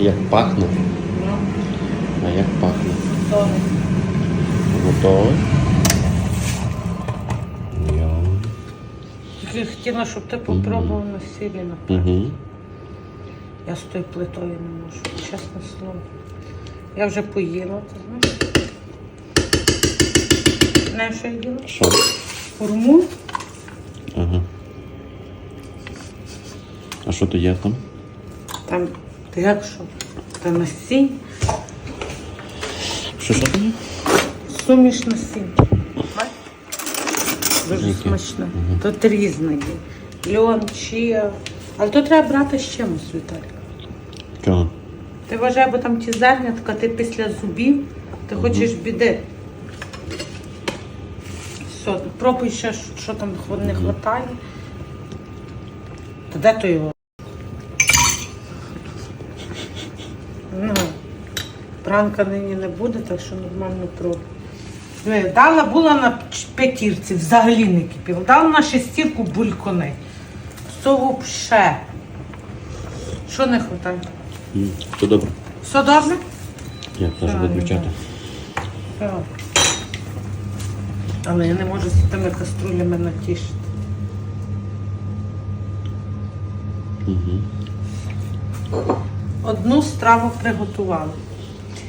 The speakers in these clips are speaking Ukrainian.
Як пахне? А як пахне? Готове? Йо. Тільки хотіла, щоб ти попробував на сілі. Угу. Я з тою плитою не можу, чесне слово. Я вже поїла, ти знаєш. Знаєш, що я їла? Що? Хурму. Ага. А що то є там? Там, ти як що? Та насінь. Що що? Суміш насінь. Дуже Яке? смачно. Тут різне є. Льон, чия. Але то треба брати з чимось, Віталік. Чого? Ти вважай, бо там ті зернятка, ти після зубів, ти хочеш біди. Все, пробуй ще, що там не вистачає. Та де то його? Ну, пранка нині не буде, так що нормально пробуй. Диви, Дала була на п'ятірці, взагалі не кипіла. Дала на шестірку булькони. Все взагалі. Що не вистачає? То добре. Все добре? Я теж виключати. Але я не можу з тими каструлями натішити. Угу. Одну страву приготувала.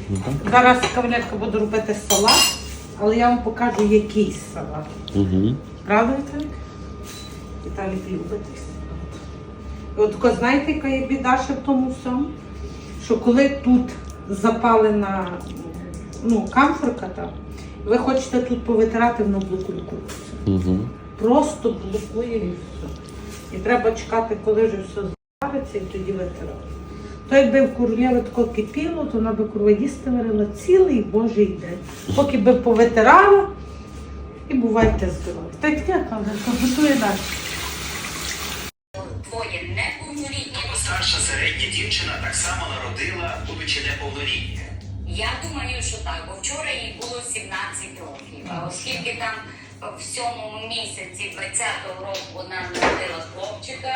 Ну так. Зараз кавалерка буду робити салат, але я вам покажу, який салат. Угу. Правда, Віталік? Віталік любить салат. І от знаєте, яка є біда ще в тому всьому? Що коли тут запалена ну, камфорка, там, ви хочете тут повитирати, воно блокує. Угу. Просто блокує і все. І треба чекати, коли вже все звариться, і тоді витирати. То якби в королєві тако кипіло, то вона би курва їсти варила цілий божий день. Поки би повитирала, і бувайте здорові. Та й таке, але готує далі. Неповнолітнє. Старша середня дівчина так само народила, будучи неповнолітньою. Я думаю, що так, бо вчора їй було 17 років. А оскільки там в сьомому місяці 20-го року вона народила хлопчика,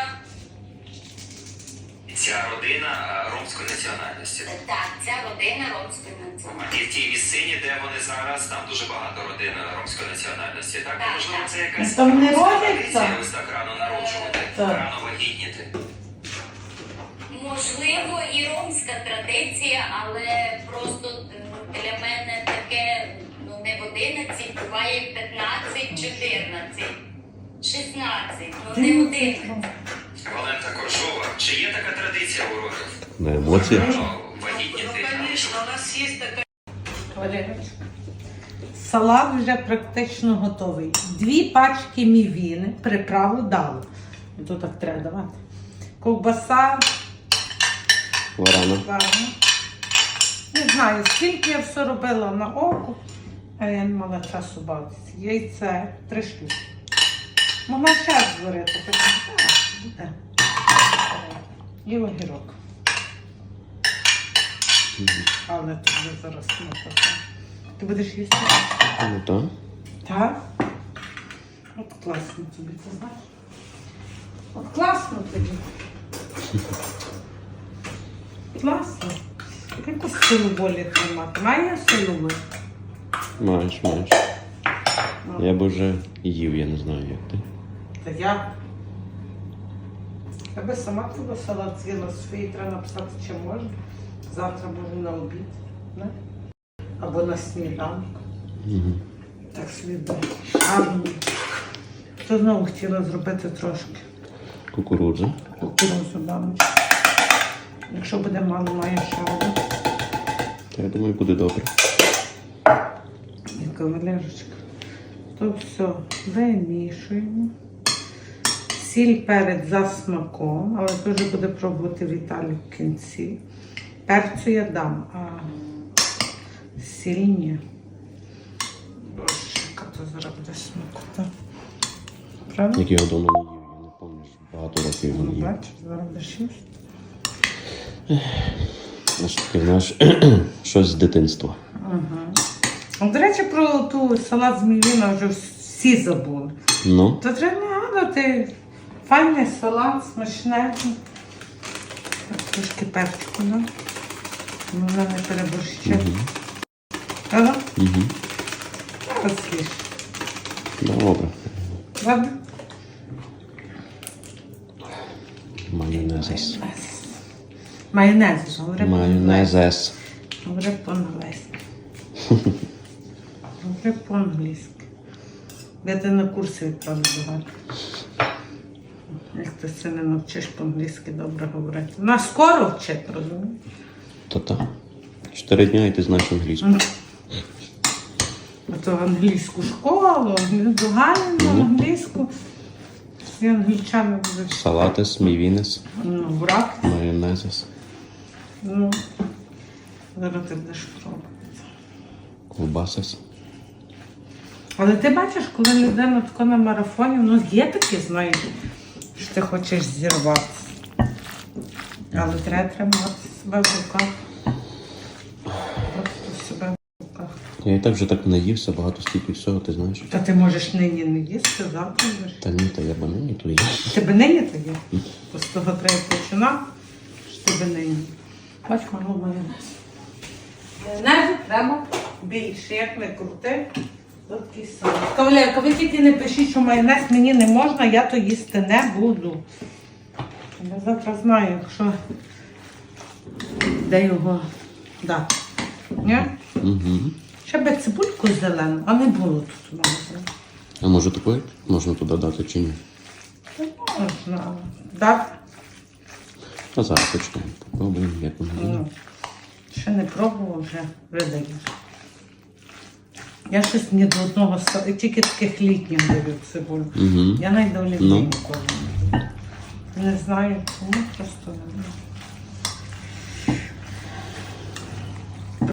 Ця родина ромської національності. так, ця родина ромської національності. ті в тій місцині, де вони зараз, там дуже багато родин ромської національності. Так, Так, можливо, так. це якась Там не традиція ось так рано народжувати, Так. рано вагітніти. Можливо, і ромська традиція, але просто для мене таке ну не в 11, буває 15, 14, 16, ну не 11. Валента Коржова, чи є така традиція у родів? На емоціях. Рано вагітніти. у нас є така. Валерочка. Салат вже практично готовий. Дві пачки мівіни, приправу дали. І то так треба давати. Ковбаса, Варана. Ладно. Не знаю, скільки я все робила на око, а я не мала часу бавитися. Яйце, три штуки. Могла ще зварити, так так. І огірок. Але тобі зараз не покажу. Ти будеш їсти? Ну так. Так? От класно тобі, ти знаєш? От класно тобі. Класно. Яку силу волі тримати? Має силу волі? Маєш, маєш. Я б вже їв, я не знаю, як ти. Та я. Я би сама тебе салат з'їла свій, треба написати, чи можна. Завтра може на обід. Не? Або на сніданок. Угу. Так собі буде. Гарно. То знову хотіла зробити трошки. Кукурудза. кукурузу дам. Якщо буде мало, має. Та я думаю, буде добре. І кавалерочка. То все вимішуємо. Сіль перець за смаком, але теж буде пробувати Віталій в кінці. Перцю я дам, а сіль ні. Боже, яка то зараз буде смакота. Правда? Як я його давно не їв, я не пам'ятаю, багато років його не їв. Бачиш, зараз будеш їсти. Знаєш, щось з дитинства. А, До речі, про ту салат з мівіна вже всі забули. Ну, То треба нагадати. Файний салат, смачний. Трошки перчику, ну. Ну, Вона не переборщить. Ага, Угу. посліш. Добре. Ладно? Майонезес. Майонез, говори Майонезес. Говори по-англійськи. Говори по-англійськи. Я тебе на курси відправлю Галі. Як ти це не навчиш по-англійськи добре говорити. Вона скоро вчить, розумієш? То так. Чотири дня і ти знаєш англійську. То англійську школу, на англійську. Всі англічани будуть Салатес, мівінес, ну, брак. майонезес, Ну, зараз ти будеш пробувати. ковбасес. Але ти бачиш, коли людина тако на марафоні, ну є такі, знаєш, що ти хочеш зірватися. Але треба тримати себе в руках. Просто себе в руках. Я і так вже так наївся, багато стільки всього, ти знаєш. Та ти можеш нині не їсти, завтра будеш. Та ні, та я б нині то є. Тебе нині то є. З того треба починати, що тебе нині. Бач, мало майонез. Майонезу треба більше, як не крути. Такий. Кавалерка, ви тільки не пишіть, що майонез мені не можна, я то їсти не буду. Я завтра знаю, якщо де його дати. Ні? Угу. Ще би цибульку зелену, а не було тут у. А може такої можна туди дати чи ні? Можна дати. А зараз почнемо. Попробуємо, як воно буде. Ну, ще не пробував, вже видаєш. Я щось ні до одного тільки таких літніх даю цибулю. Угу. Я навіть до олів'є Ну. ніколи не. Не знаю, чому просто